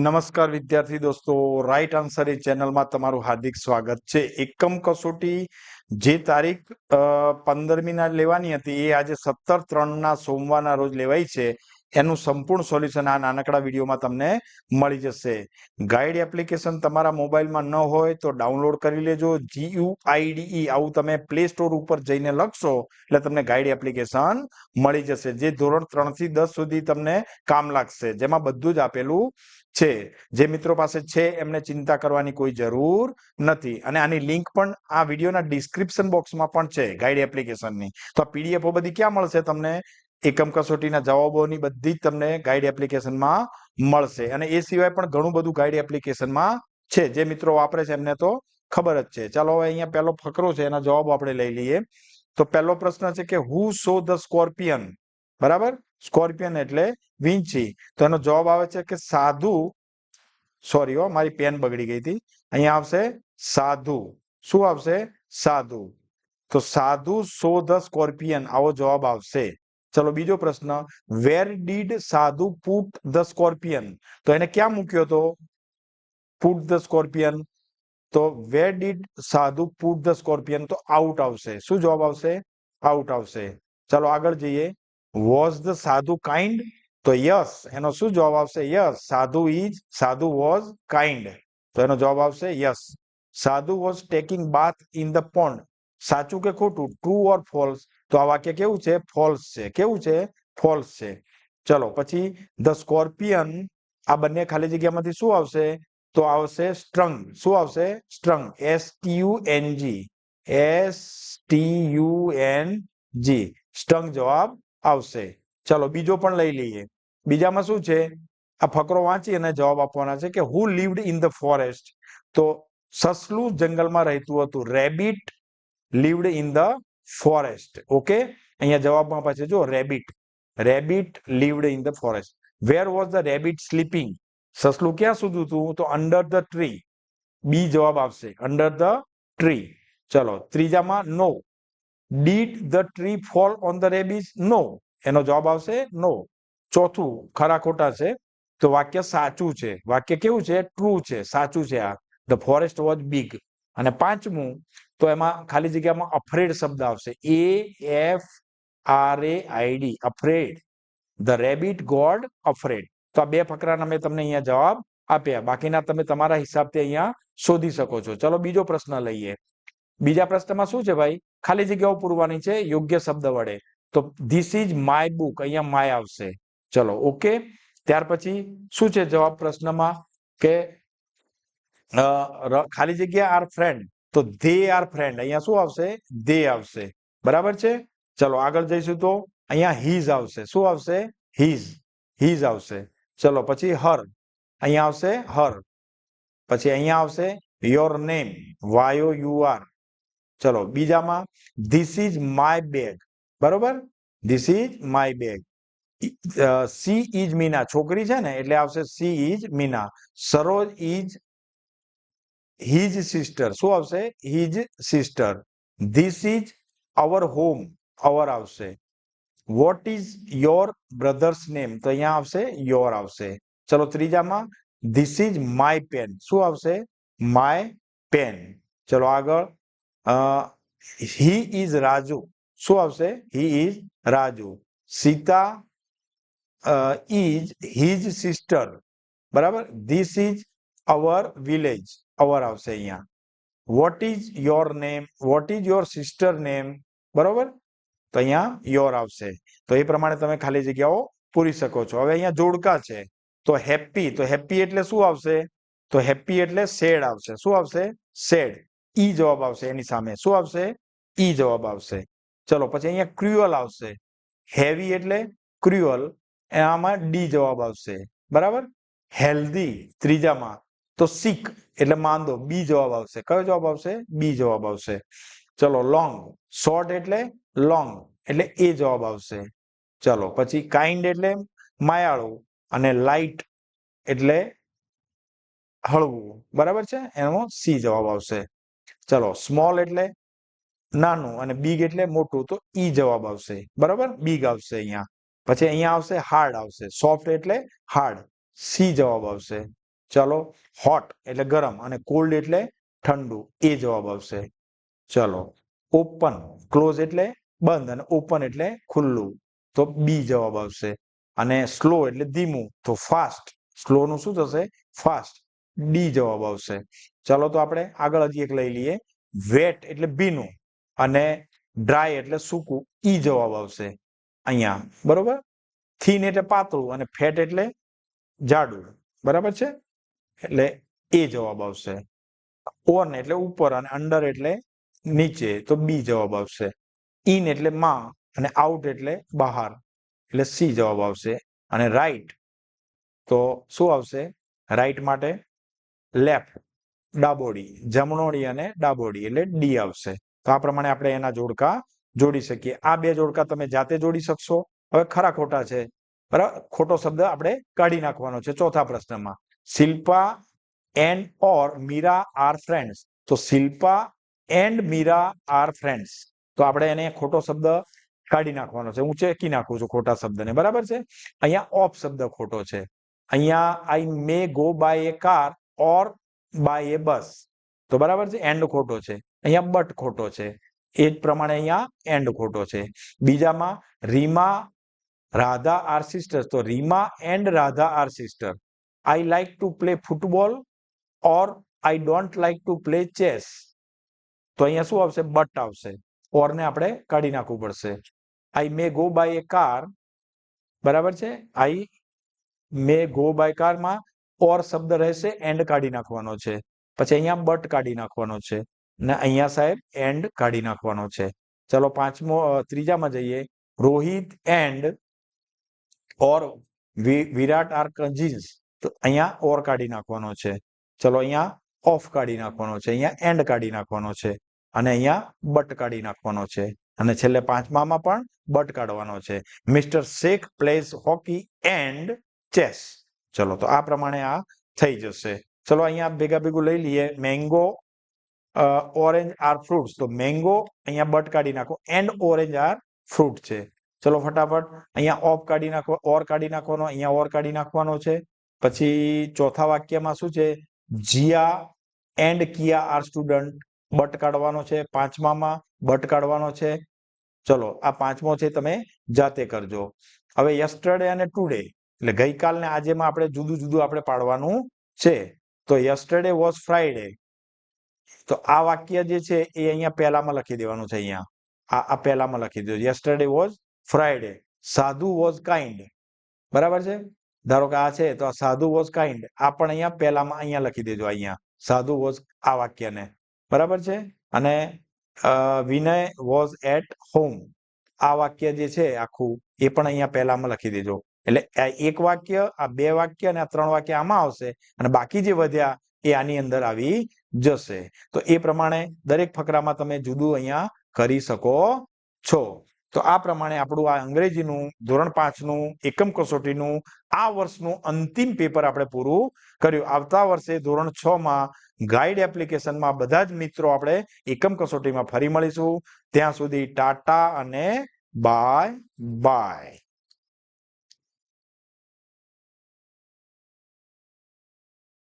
નમસ્કાર વિદ્યાર્થી દોસ્તો રાઈટ આન્સર એ ચેનલમાં તમારું હાર્દિક સ્વાગત છે. એકમ કસોટી જે તારીખ પંદરમી ના લેવાની હતી, એ આજે સત્તર ત્રણ ના સોમવારના રોજ લેવાય છે. એનું સંપૂર્ણ સોલ્યુશન આ નાનકડા વિડીયોમાં તમને મળી જશે. ગાઈડ એપ્લિકેશન તમારા મોબાઈલમાં ન હોય તો ડાઉનલોડ કરી લેજો. જીયુઆઈડીઈ આવું તમે પ્લે સ્ટોર ઉપર જઈને લખશો એટલે તમને ગાઈડ એપ્લિકેશન મળી જશે. જે ધોરણ ત્રણથી દસ સુધી તમને કામ લાગશે. જેમાં બધું જ આપેલું છે. જે મિત્રો પાસે છે એમને ચિંતા કરવાની કોઈ જરૂર નથી. અને આની લિંક પણ આ વિડીયોના ડિસ્ક્રિપ્શન બોક્સમાં પણ છે ગાઈડ એપ્લિકેશનની તો આ પીડીએફો બધી ક્યાં મળશે તમને? એકમ કસોટીના જવાબોની બધી તમને ગાઈડ એપ્લિકેશનમાં મળશે. અને એ સિવાય પણ ઘણું બધું ગાઈડ એપ્લિકેશનમાં છે. જે મિત્રો વાપરે છે એમને તો ખબર જ છે. ચાલો હવે અહીંયા પહેલો ફકરો છે, એના જવાબ આપણે લઈ લઈએ. તો પહેલો પ્રશ્ન છે કે હુ સો ધ સ્કોર્પિયન બરાબર? સ્કોર્પિયન એટલે વિંચી તો એનો જવાબ આવે છે કે, સાધુ. સોરી હો, મારી પેન બગડી ગઈ હતી. અહીંયા આવશે, સાધુ. શું આવશે? સાધુ. તો સાધુ સો ધ સ્કોર્પિયન આવો જવાબ આવશે. ચલો બીજો પ્રશ્ન where did sadhu put the scorpion તો એને ક્યાં મૂક્યો તો પુટ ધ સ્કોર્પિયન તો where did sadhu put the scorpion તો આઉટ આવશે શું જવાબ આવશે આઉટ આવશે ચાલો આગળ જઈએ વોઝ ધ સાધુ કાઇન્ડ તો યસ એનો શું જવાબ આવશે યસ સાધુ ઇઝ સાધુ વોઝ કાઇન્ડ તો એનો જવાબ આવશે yes sadhu was taking bath in the pond સાચું કે ખોટું ટ્રુ ઓર ફોલ્સ તો આ વાક્ય કેવું છે? ફોલ્સ છે. કેવું છે? ફોલ્સ છે. ચલો, પછી ધ સ્કોર્પિયન આ બંને ખાલી જગ્યામાંથી શું આવશે? તો આવશે સ્ટ્રંગ શું આવશે? Stung S T U N G S T U N G stung જવાબ આવશે. ચલો, બીજો પણ લઈ લઈએ. બીજામાં શું છે? આ ફકરો વાંચી અને જવાબ આપવાના છે કે who lived in the forest તો સસલું જંગલમાં રહેતું હતું. Rabbit lived in the forest okay અહીંયા જવાબમાં પાછળ જો rabbit rabbit lived in the forest where was the rabbit sleeping સસલું ક્યાં સુધું હતું તો અંડર ધ ટ્રી બી જવાબ આવશે. અંડર ધ ટ્રી ચલો, ત્રીજામાં no did the tree fall on the rabbit no એનો જવાબ આવશે નો ચોથું, ખરા ખોટા છે. તો વાક્ય સાચું છે. વાક્ય કેવું છે? ટ્રુ છે. સાચું છે આ. ધ ફોરેસ્ટ વોઝ બિગ અને પાંચમું, તો એમાં ખાલી જગ્યામાં અફ્રેડ શબ્દ આવશે. A F R A I D afraid the rabbit got afraid તો આ બે ફકરાના મેં તમને અહીંયા જવાબ આપ્યા. બાકીના તમે તમારા હિસાબથી અહીંયા શોધી શકો છો. ચલો બીજો પ્રશ્ન લઈએ. બીજા પ્રશ્નમાં શું છે ભાઈ? ખાલી જગ્યાઓ પૂરવાની છે, યોગ્ય શબ્દ વડે. તો ધીસ ઇઝ માય બુક અહીંયા માય આવશે. ચલો ઓકે ત્યાર પછી શું છે જવાબ પ્રશ્નમાં? કે ખાલી જગ્યા આર ફ્રેન્ડ તો ધે આર ફ્રેન્ડ અહીંયા શું આવશે? ધે આવશે. બરાબર છે? ચલો, આગળ જઈશું તો. અહીંયા હીઝ આવશે. શું આવશે? હીઝ હીઝ આવશે. ચલો, પછી હર અહીંયા આવશે હર પછી અહીંયા આવશે યોર નેમ વાયો યુ આર ચલો, બીજામાં ધીસ ઇઝ માય બેગ બરોબર? This is my bag she is Meena છોકરી છે ને, એટલે આવશે she is Meena Saroj is his sister શું આવશે? His sister this is our home our આવશે. What is your brothers name તો અહીંયા આવશે યોર આવશે. ચલો ત્રીજામાં ધીસ ઇઝ માય પેન શું આવશે? માય પેન ચલો આગળ. He is Raju. શું આવશે? He is Raju. Sita is his sister બરાબર? This is our village our આવશે અહીંયા what is your name what is your sister name બરોબર તો અહીંયા યોર આવશે તો એ પ્રમાણે તમે ખાલી જગ્યાઓ પૂરી શકો છો હવે અહીંયા જોડકા છે તો હેપી તો હેપી એટલે શું આવશે તો હેપી એટલે સેડ આવશે શું આવશે સેડ ઈ જવાબ આવશે એની સામે શું આવશે ઈ જવાબ આવશે ચલો પછી અહીંયા ક્રુઅલ આવશે હેવી એટલે ક્રુઅલ એનામાં ડી જવાબ આવશે બરાબર હેલ્ધી ત્રીજામાં તો સિક એટલે માંદો બી જવાબ આવશે. કયો જવાબ આવશે? બી જવાબ આવશે. ચલો લોંગ શોર્ટ એટલે લોંગ એટલે એ જવાબ આવશે. ચલો, પછી કાઇન્ડ એટલે માયાળું અને લાઇટ એટલે હળવું. બરાબર છે? એનો સી જવાબ આવશે. ચલો સ્મોલ એટલે નાનું અને બિગ એટલે મોટું. તો ઈ જવાબ આવશે. બરાબર? બિગ આવશે અહીંયા. પછી અહીંયા આવશે હાર્ડ આવશે. સોફ્ટ એટલે હાર્ડ સી જવાબ આવશે. ચાલો હોટ એટલે ગરમ અને કોલ્ડ એટલે ઠંડુ. એ જવાબ આવશે. ચલો ઓપન ક્લોઝ એટલે બંધ અને ઓપન એટલે ખુલ્લું. તો બી જવાબ આવશે. અને સ્લો એટલે ધીમું. તો ફાસ્ટ સ્લો નું શું થશે? ફાસ્ટ ડી જવાબ આવશે. ચાલો, તો આપણે આગળ હજી એક લઈ લઈએ. વેટ એટલે ભીનું અને ડ્રાય એટલે સૂકું. ઈ જવાબ આવશે. અહીંયા, બરોબર? થીન એટલે પાતળું અને ફેટ એટલે જાડું. બરાબર છે? એટલે એ જવાબ આવશે. ઓન એટલે ઉપર અને અંડર એટલે નીચે, તો બી જવાબ આવશે. ઇન એટલે માં અને આઉટ એટલે બહાર, એટલે સી જવાબ આવશે. અને રાઈટ તો શું આવશે? રાઈટ માટે લેફ્ટ ડાબોડી, જમણોડી અને ડાબોડી એટલે ડી આવશે. તો આ પ્રમાણે આપણે એના જોડકા જોડી શકીએ. આ બે જોડકા તમે જાતે જોડી શકશો. હવે ખરા ખોટા છે. બરાબર? ખોટો શબ્દ આપણે કાઢી નાખવાનો છે ચોથા પ્રશ્નમાં. Shilpa and or Meera are friends તો Shilpa and Meera are friends તો આપણે એને ખોટો શબ્દ કાઢી નાખવાનો છે હું ચેકી નાખું છું ખોટા શબ્દને. બરાબર છે? અહીંયા ઓફ શબ્દ ખોટો છે. અહીંયા I may go by a car or by a bus તો બરાબર છે? એન્ડ ખોટો છે. અહીંયા બટ ખોટો છે. એ જ પ્રમાણે અહીંયા એન્ડ ખોટો છે. બીજામાં રીમા, રાધા આર સિસ્ટર તો Reema and Radha are sister I like to play football or I don't like to play chess તો અહીંયા શું આવશે? બટ આવશે. ઓર ને આપણે કાઢી નાખવું પડશે. I may go by a car બરાબર છે? આઈ મે ગો બાય કારમાં ઓર શબ્દ રહેશે એન્ડ કાઢી નાખવાનો છે. પછી અહીંયા બટ કાઢી નાખવાનો છે. ને અહીંયા સાહેબ એન્ડ કાઢી નાખવાનો છે. ચલો પાંચમો ત્રીજામાં જઈએ. Rohit and or Virat are cousins તો અહીંયા ઓર કાઢી નાખવાનો છે. ચલો અહીંયા ઓફ કાઢી નાખવાનો છે. અહીંયા એન્ડ કાઢી નાખવાનો છે. અને અહીંયા બટ કાઢી નાખવાનો છે. અને છેલ્લે પાંચમામાં પણ બટ કાઢવાનો છે. Mister Sheikh plays hockey and chess. ચલો, તો આ પ્રમાણે આ થઈ જશે. ચલો અહીંયા ભેગા ભેગું લઈ લઈએ. Mango orange are fruits. તો મેંગો અહીંયા બટ કાઢી નાખો. એન્ડ ઓરેન્જ આર ફ્રૂટ છે. ચલો, ફટાફટ અહીંયા ઓફ કાઢી નાખો, ઓર કાઢી નાખવાનો, અહીંયા ઓર કાઢી નાખવાનો છે. પછી ચોથા વાક્યમાં શું છે? Jiya and Kiya are student but કાઢવાનો છે પાંચમામાં, બટ કાઢવાનો છે. ચલો, આ પાંચમો છે તમે જાતે કરજો. હવે યસ્ટરડે અને ટુડે એટલે ગઈકાલ ને આજેમાં આપણે જુદું જુદું આપણે પાડવાનું છે. તો યસ્ટરડે વોઝ ફ્રાઈડે તો આ વાક્ય જે છે એ અહીંયા પહેલામાં લખી દેવાનું છે અહીંયા. આ આ પહેલામાં લખી દેજો. Yesterday was Friday sadhu was kind બરાબર છે? ધારો કે આ છે, તો આ સાધુ વોઝ કાઇન્ડ આ પણ અહીંયા પહેલામાં અહીંયા લખી દેજો, અહીંયા. સાધુ વોઝ આ વાક્યને. બરાબર છે? અને વિનય વોઝ એટ હોમ આ વાક્ય જે છે આખું, એ પણ અહીંયા પહેલામાં લખી દેજો. એટલે એક વાક્ય, આ બે વાક્ય અને આ ત્રણ વાક્ય આમાં આવશે અને બાકી જે વધ્યા, એ આની અંદર આવી જશે. તો એ પ્રમાણે દરેક ફકરામાં તમે જુદું અહીંયા કરી શકો છો. તો આ પ્રમાણે આપણું આ અંગ્રેજીનું ધોરણ પાંચનું એકમ કસોટીનું આ વર્ષનું અંતિમ પેપર આપણે પૂરું કર્યું. આવતા વર્ષે ધોરણ છ માં ગાઈડ એપ્લિકેશનમાં બધા જ મિત્રો આપણે એકમ કસોટીમાં ફરી મળીશું. ત્યાં સુધી ટાટા અને બાય બાય.